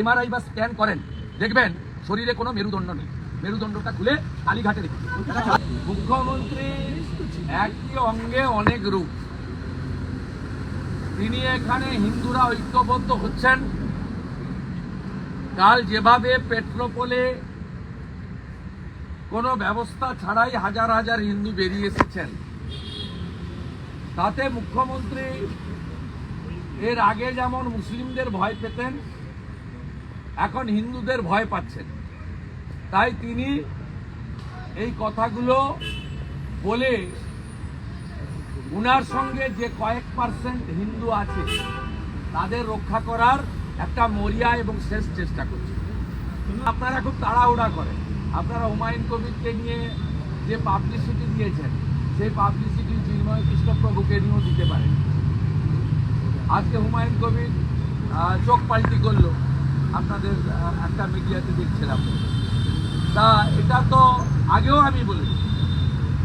MRI বা scan করেন। দেখবেন, শরীরে কোনো মেরুদণ্ড নেই। মেরুদণ্ডটা খুলে কালীঘাটে রেখে মুখ্যমন্ত্রী একই অঙ্গে অনেক রূপ। তিনি এখানে হিন্দুরা ঐক্যবদ্ধ হচ্ছেন। কাল যেভাবে পেট্রোপোলে কোনো ব্যবস্থা ছাড়াই হাজার হাজার হিন্দু বেরিয়ে এসেছেন। তাতে মুখ্যমন্ত্রী এর আগে যেমন মুসলিমদের ভয় পেতেন এখন হিন্দুদের ভয় পাচ্ছেন। তাই তিনি এই কথাগুলো বলে উনার সঙ্গে যে কয়েক পার্সেন্ট হিন্দু আছে, তাদের রক্ষা করার একটা মরিয়া এবং শেষ চেষ্টা করছে। আপনারা খুব তাড়াহুড়া করেন। আপনারা হুমায়ুন কবিরকে নিয়ে যে পাবলিসিটি দিয়েছেন, সেই পাবলিসিটি চিন্ময় কৃষ্ণপ্রভুকে নিয়েও দিতে পারেন। আজকে হুমায়ুন কবির চোখ পাল্টি করল। আপনাদের একটা মিডিয়াতে দেখছিলাম। তা এটা তো আগেও আমি বলেছি।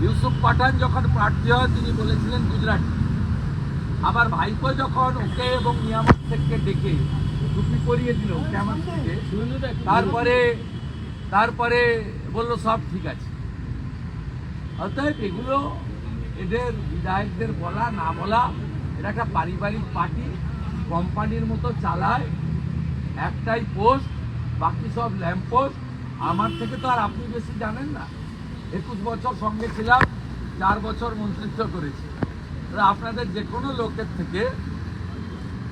ইউসুফ পাঠান যখন প্রার্থী হয়, তিনি বলেছিলেন গুজরাটি। আবার ভাইপো যখন ওকে এবং নিয়ামত থেকে ডেকে টুপি পরিয়ে দিল ওকে আমার থেকে, তারপরে তারপরে বলল, সব ঠিক আছে। অতএব এগুলো এদের বিধায়কদের বলা, না বলা এটা একটা পারিবারিক পার্টি, কোম্পানির মতো চালায়। একটাই পোস্ট বাকি সব ল্যাম্প পোস্ট আমার থেকে তো আর আপনি বেশি জানেন না। একুশ বছর সঙ্গে ছিলাম চার বছর মন্ত্রিত্ব করেছি। আপনাদের যে কোনো লোকের থেকে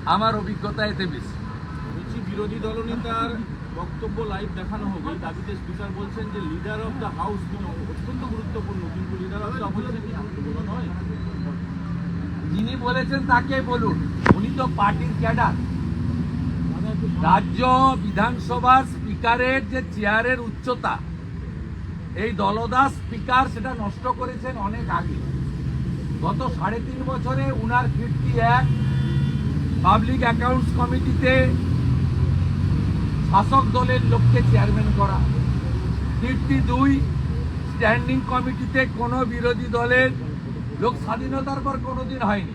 আমার অভিজ্ঞতা এতে বেশি। বলছি বিরোধী দলনেতার বক্তব্য লাইভ দেখানো হবে। দাবিতে স্পিকার বলছেন যে লিডার অফ দ্য হাউস তিনি অত্যন্ত গুরুত্বপূর্ণ কিন্তু লিডার অফ দ্য অপোজিশন কি গুরুত্বপূর্ণ নয়। যিনি বলেছেন তাকে বলুন। উনি তো পার্টির ক্যাডার। রাজ্য বিধানসভার স্পিকারের যে চেয়ারের উচ্চতা, এই দলদাস স্পিকার সেটা নষ্ট করেছেন অনেক আগে। গত সাড়ে তিন বছরে উনার কীর্তি এক পাবলিক অ্যাকাউন্টস কমিটিতে শাসক দলের লোককে চেয়ারম্যান করা। কীর্তি দুই স্ট্যান্ডিং কমিটিতে কোনো বিরোধী দলের লোক স্বাধীনতার পর কোনোদিন হয়নি।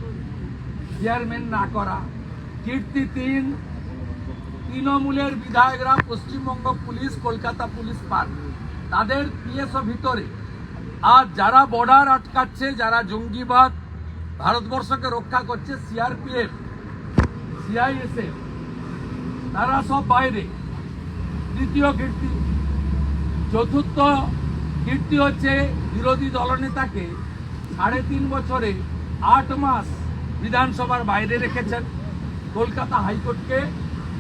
চেয়ারম্যান না করা। কীর্তি তিন তৃণমূলের বিধায়করা পশ্চিমবঙ্গ পুলিশ, কলকাতা পুলিশ পান তাদের পিএসও ভিতরে। আর যারা বর্ডার আটকাচ্ছে, যারা জঙ্গিবাদ ভারতবর্ষকে রক্ষা করছে, সিআরপিএফ, সিআইএসএফ, তারা সব বাইরে। তৃতীয় কীর্তি। চতুর্থ কীর্তি হচ্ছে বিরোধী দলনেতাকে সাড়ে তিন বছরে আট মাস বিধানসভার বাইরে রেখেছেন। কলকাতা হাইকোর্টকে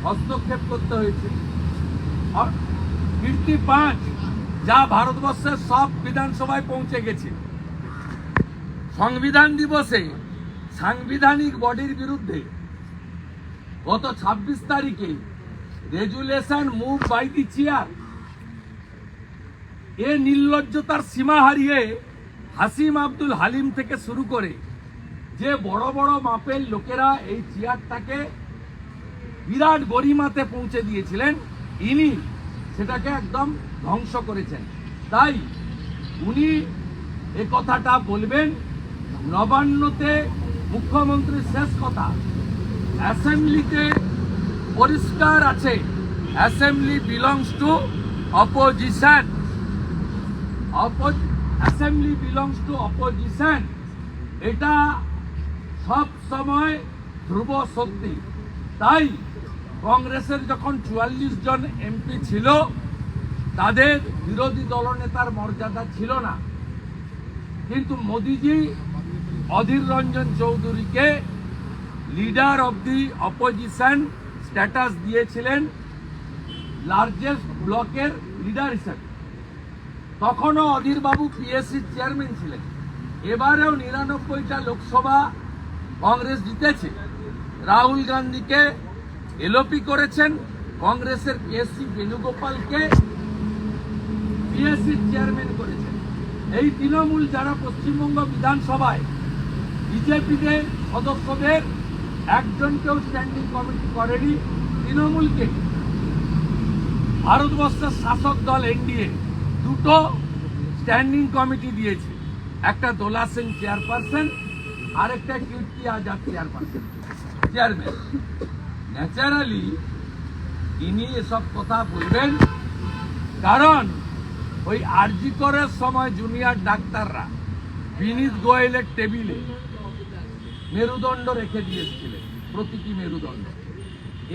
হস্তক্ষেপ করতে হয়েছে। কীর্তি পাঁচ, যা ভারতবর্ষের সব বিধানসভায় পৌঁছে গেছে। সংবিধান দিবসে সাংবিধানিক বডির বিরুদ্ধে গত ছাব্বিশ তারিখে resolution move by the chair. এ নির্লজ্জতার সীমা হারিয়ে হাসিম আব্দুল হালিম থেকে শুরু করে যে বড় বড় মাপের লোকেরা এই চেয়ারটাকে বিরাট গরিমাতে পৌঁছে দিয়েছিলেন। ইনি সেটাকে একদম ধ্বংস করেছেন। তাই উনি এ কথাটা বলবেন, নবান্নতে মুখ্যমন্ত্রীর শেষ কথা, অ্যাসেম্বলিতে পরিষ্কার আছে, assembly belongs to opposition. Assembly belongs to opposition, এটা সব সময় ধ্রুব সত্যি তাই কংগ্রেসের যখন চুয়াল্লিশ জন এমপি ছিল, তাদের বিরোধী দলনেতার মর্যাদা ছিল না। কিন্তু মোদিজি অধীর রঞ্জন চৌধুরীকে leader of the opposition status দিয়েছিলেন লার্জেস্ট ব্লকের লিডার হিসেবে। তখনও অধীরবাবু পিএসসির চেয়ারম্যান ছিলেন। এবারেও নিরানব্বইটা লোকসভা কংগ্রেস জিতেছে। রাহুল গান্ধীকে এলোপি করেছেন কংগ্রেসের পিএসসি বেণুগোপালকে। পিএসসির চেয়ারম্যান করেছেন। এই তৃণমূল যারা পশ্চিমবঙ্গ বিধানসভায় বিজেপিদের সদস্যদের একজনকেও স্ট্যান্ডিং কমিটি করেনি তৃণমূলকে। ভারতবর্ষের শাসক দল এনডিএ দুটো স্ট্যান্ডিং কমিটি দিয়েছে। একটা দোলা সিং চেয়ারপারসন আরেকটা Kirti Azad chairperson chairman naturally তিনি এসব কথা বলবেন কারণ ওই আরজি করার সময় জুনিয়র ডাক্তাররা বিনীত গোয়েলের টেবিলে মেরুদণ্ড রেখে দিয়েছিলেন প্রতিটি মেরুদণ্ড।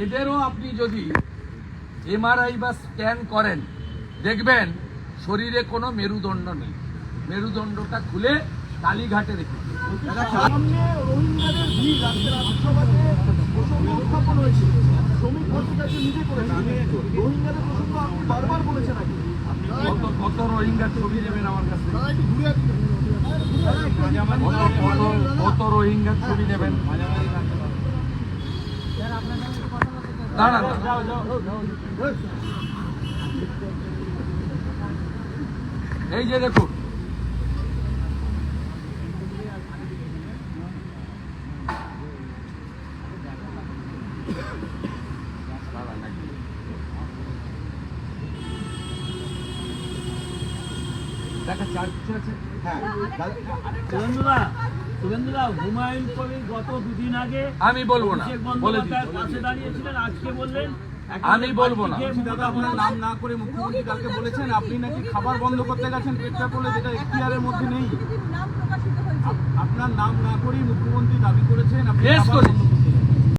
এদেরও আপনি যদি এমআরআই বা স্ক্যান করেন, দেখবেন শরীরে কোনো মেরুদণ্ড নেই। মেরুদণ্ডটা খুলে কালীঘাটে রেখে সামনে রোহিঙ্গাদের ভিড় আজকে রাজ্যসভাতে প্রসঙ্গ উত্থাপন হয়েছে শ্রমিক ভট্টাচার্য নিজে করেছেন রোহিঙ্গাদের প্রসঙ্গ আপনি বারবার বলেছেন আগে কত রোহিঙ্গা ছবি নেবেন আমার কাছে আসুন। কত রোহিঙ্গার ছবি নেবেন দাঁড়ান দাঁড়ান। এই যে দেখুন দেখা চার্জ আছে সুরেন্দ্রদা সুরেন্দ্রদা হুমায়ুন কবির গত দুদিন আগে আমি বলব না। বলে পাশে দাঁড়িয়েছিলেন আজকে বললেন আমি বলব না। দাদা আপনার নাম না করে মুখ্যমন্ত্রী কালকে বলেছেন আপনি নাকি খাবার বন্ধ করতে গেছেন পেটটা করলে যেটা এখতিয়ারের মধ্যে নেই। নাম প্রকাশিত হয়েছে। আপ- আপনার নাম না করেই মুখ্যমন্ত্রী দাবি করেছেন আপনি